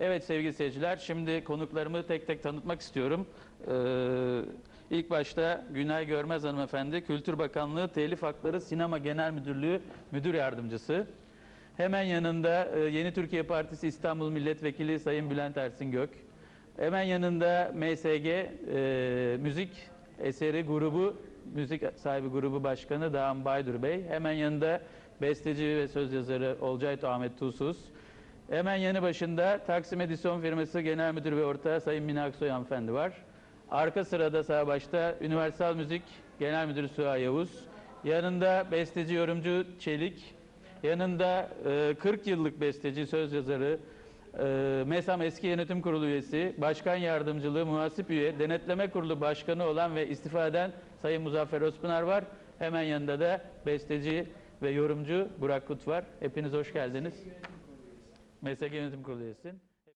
Evet sevgili seyirciler, şimdi konuklarımı tek tek tanıtmak istiyorum. Ee, ilk başta Günay Görmez Hanımefendi, Kültür Bakanlığı Telif Hakları Sinema Genel Müdürlüğü Müdür Yardımcısı. Hemen yanında e, Yeni Türkiye Partisi İstanbul Milletvekili Sayın Bülent Ersin Gök. Hemen yanında MSG e, Müzik Eseri Grubu, Müzik sahibi grubu başkanı Dağım Baydur Bey. Hemen yanında besteci ve söz yazarı Olcay Ahmet Tuzsuz. Hemen yanı başında Taksim Edison firması genel müdürü ve ortağı Sayın Mine Aksoy hanımefendi var. Arka sırada sağ başta Universal Müzik Genel Müdürü Suha Yavuz. Yanında besteci yorumcu Çelik. Yanında e, 40 yıllık besteci söz yazarı e, MESAM eski yönetim kurulu üyesi, başkan yardımcılığı, muhasip üye, denetleme kurulu başkanı olan ve istifa eden Sayın Muzaffer Özpınar var. Hemen yanında da besteci ve yorumcu Burak Kut var. Hepiniz hoş geldiniz. MSG Yönetim Kurulu üyesi.